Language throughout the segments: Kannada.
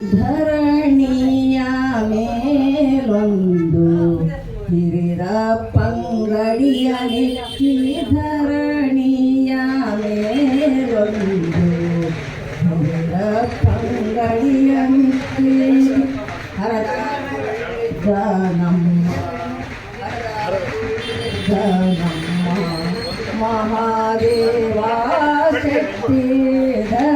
ಧರಣಿಯ ಮೇಲೊಂದು ಹಿರಿದ ಪಂಗಡಿಯ ನೆಚ್ಚಿ ಧರಣಿಯ ಮೇಲೊಂದು ಹಿರಿದ ಪಂಗಡಿಯ ನೆಚ್ಚಿ ಹರದ ನಮ್ಮ ನಮ್ಮ ಮಹಾದೇವ ಶಕ್ತಿ ಧರಣಿಯ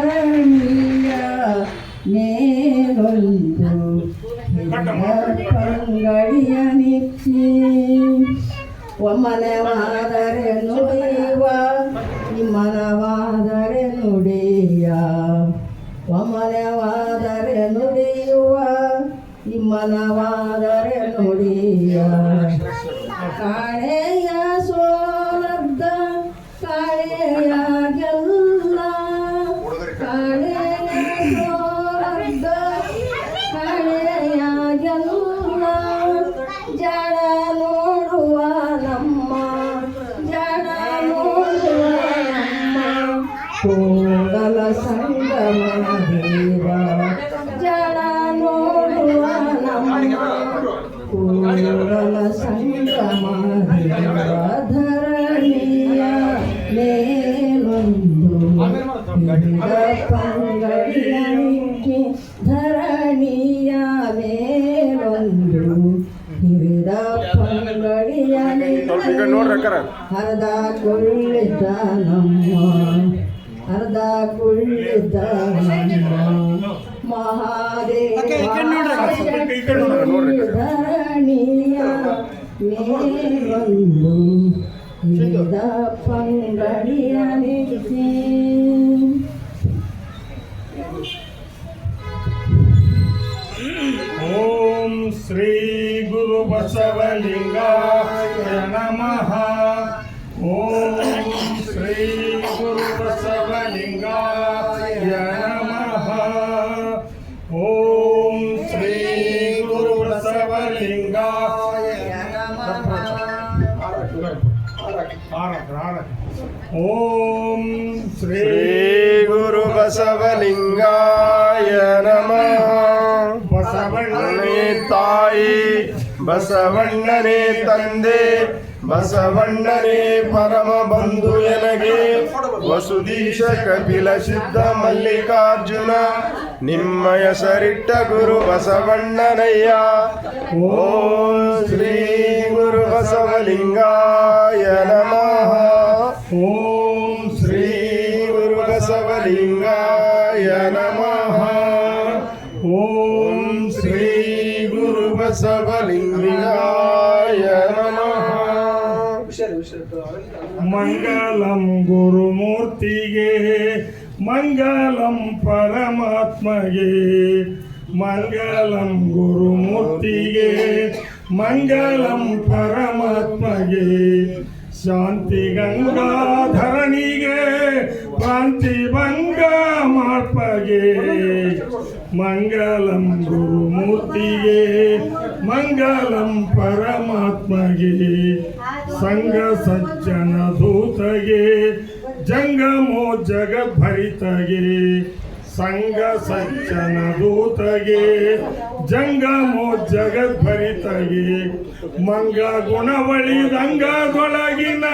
ಪಂಗಡಿಯ ನಿಚ್ಚಿ ಒಮ್ಮನವಾದರೆ ನುಡಿಯುವ ನಿಮ್ಮನವಾದರೆ ನುಡಿಯ. ಒಮ್ಮನವಾದರೆ ನುಡಿಯುವ ನಿಮ್ಮನವಾದರೆ ಜಡ ನೋಡುವ ನಮ್ಮ ಜಡ ನೋಡುವ ನಮ್ಮ ಕೂಡಲ ಸಂಗಮ ದೇವ ಜಡ ನೋಡುವ ನಮ್ಮ ಕೂಡಲ ಸಂಗಮ ಧರಣಿಯ ಮೇಲೊಂದು ಹಿಡಿದ ಹಿರಿದ ಪಂಗಡಿಯ ಸ್ವಲ್ಪ ಈ ಕಡೆ ನೋಡ್ರಿ ಅಕ್ಕಾರ. ಹರದ ಕುಳ್ಳಿದ್ದ ನಮ್ಮ ಅರ್ಧ ಕುಳ್ಳಿದ್ದ ನಮ್ಮ ಮಹಾದೇವ ಧರಣಿಯ ಮೇಲೊಂದು ಹಿಡಿದ ಪಂಗಡಿಯ ನಿಕ್ಕಿ ಗುರು ಬಸವಲಿಂಗಾಯ ನಮಃ ಓಂ ಶ್ರೀ ಗುರು ಬಸವಲಿಂಗಾಯ ನಮಃ ಓಂ ಶ್ರೀ ಗುರು ಬಸವಲಿಂಗಾಯ ಓಂ ಶ್ರೀ ಗುರು ಬಸವಲಿಂಗಾಯ ನಮಃ ಬಸವಣ್ಣನೇ ಬಸವಣ್ಣನೇ ತಾಯಿ ಬಸವಣ್ಣನೇ ತಂದೆ, ಬಸವಣ್ಣರೆ ಪರಮ ಬಂಧು ಎನಗೆ. ವಸುದೀಶ ಕಪಿಲ ಸಿದ್ಧ ಮಲ್ಲಿಕಾರ್ಜುನ, ನಿಮ್ಮ ಹೆಸರಿಟ್ಟ ಗುರು ಬಸವಣ್ಣನಯ್ಯ. ಓಂ ಶ್ರೀ ಗುರು ಬಸವಲಿಂಗಾಯ ನಮಃ. ಓಂ ಶ್ರೀ ಗುರು ಬಸವಲಿಂಗಾಯ ನಮಃ. ಓಂ ಗುರು ಬಸವಲಿಂಗಾಯ ನಮಃ. ಮಂಗಲಂ ಗುರುಮೂರ್ತಿಗೆ, ಮಂಗಲಂ ಪರಮಾತ್ಮಗೆ. ಮಂಗಲಂ ಗುರುಮೂರ್ತಿಗೆ, ಮಂಗಲಂ ಪರಮಾತ್ಮಗೆ. ಶಾಂತಿ ಗಂಗಾಧರನಿಗೆ ಕ್ರಾಂತಿ ಭಂಗ ಮಾರ್ಪಗೆ. ಮಂಗಲಂ ಗುರುಮೂರ್ತಿಗೆ, ಮಂಗಲಂ ಪರಮಾತ್ಮಗೆ, ಸಂಘ ಸಜ್ಜನ ದೂತಗೆ, ಜಂಗಮೋ ಜಗದ್ಭರಿತಗೆ ಸಂಘ ಸಜ್ಜನ ದೂತಗೆ, ಜಂಗಮೋ ಜಗದ್ಭರಿತಗೆ ಮಂಗ ಗುಣವಳಿದಂಗದೊಳಗಿನ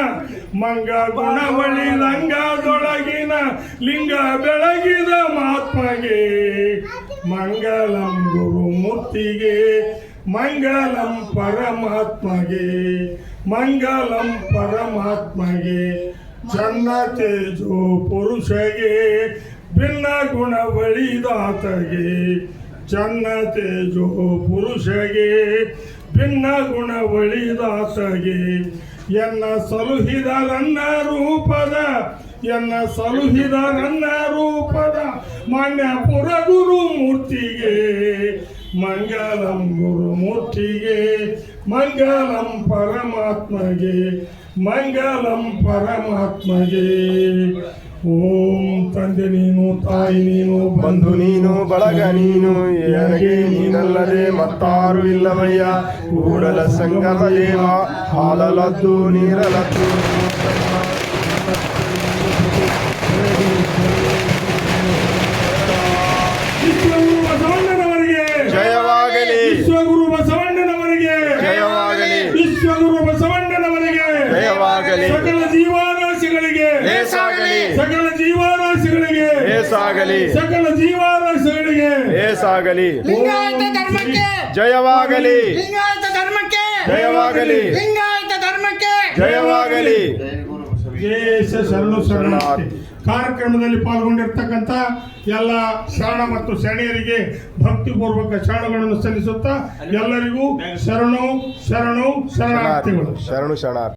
ಮಂಗ ಗುಣವಳಿದಂಗದೊಳಗಿನ ಲಿಂಗ ಬೆಳಗಿದ ಮಹಾತ್ಮಗೆ, ಮಂಗಲಂ ಗುರುಮೂರ್ತಿಗೆ ಮಂಗಲಂ ಪರಮಾತ್ಮಗೆ ಮಂಗಲಂ ಪರಮಾತ್ಮಗೆ, ಚನ್ನ ತೇಜೋ ಪುರುಷಗೆ, ಭಿನ್ನ ಗುಣ ಬಳಿದಾತಗೆ ಚನ್ನ ತೇಜೋ ಪುರುಷಗೆ, ಭಿನ್ನ ಗುಣ ಬಳಿದಾತಗೆ ಎನ್ನ ಸಲುಹಿದ ನನ್ನ ರೂಪದ, ಎನ್ನ ಸಲುಹಿದ ನನ್ನ ರೂಪದ ಮಾನ್ಯ ಪುರಗುರು ಮೂರ್ತಿಗೆ, ಮಂಗಲಂ ಗುರುಮೂರ್ತಿಗೆ ಮಂಗಲಂ ಪರಮಾತ್ಮಗೆ ಮಂಗಲಂ ಪರಮಾತ್ಮಗೆ. ಓಂ ತಂದೆ ನೀನು ತಾಯಿ ನೀನು ಬಂಧು ನೀನು ಬಳಗ ನೀನು ಎರಗೆ ನೀನಲ್ಲದೆ ಮತ್ತಾರು ಇಲ್ಲವಯ್ಯ. ಕೂಡಲ ಸಂಗಮ ದೇವ ಹಾಲಲದ್ದು ನೀರಲದ್ದು. ಸಕಲ ಜೀವಾ ಲೇಸಾಗಲಿ ಸಕಲ ಜೀವರಾಶಿಗಳಿಗೆ ಲೇಸಾಗಲಿ ಲಿಂಗಾಯತ ಧರ್ಮಕ್ಕೆ. ಜಯವಾಗಲಿ. ಲಿಂಗಾಯತ ಧರ್ಮಕ್ಕೆ. ಜಯವಾಗಲಿ. ಲಿಂಗಾಯತ ಧರ್ಮಕ್ಕೆ. ಜಯವಾಗಲಿ. ಶರಣು ಶರಣಾರ್ಥಿ. ಕಾರ್ಯಕ್ರಮದಲ್ಲಿ ಪಾಲ್ಗೊಂಡಿರ್ತಕ್ಕಂಥ ಎಲ್ಲ ಶರಣ ಮತ್ತು ಶರಣೆಯರಿಗೆ ಭಕ್ತಿಪೂರ್ವಕ ಶರಣಗಳನ್ನು ಸಲ್ಲಿಸುತ್ತಾ ಎಲ್ಲರಿಗೂ ಶರಣು ಶರಣು ಶರಣಾರ್ಥಿಗಳು. ಶರಣು ಶರಣಾರ್ಥಿ.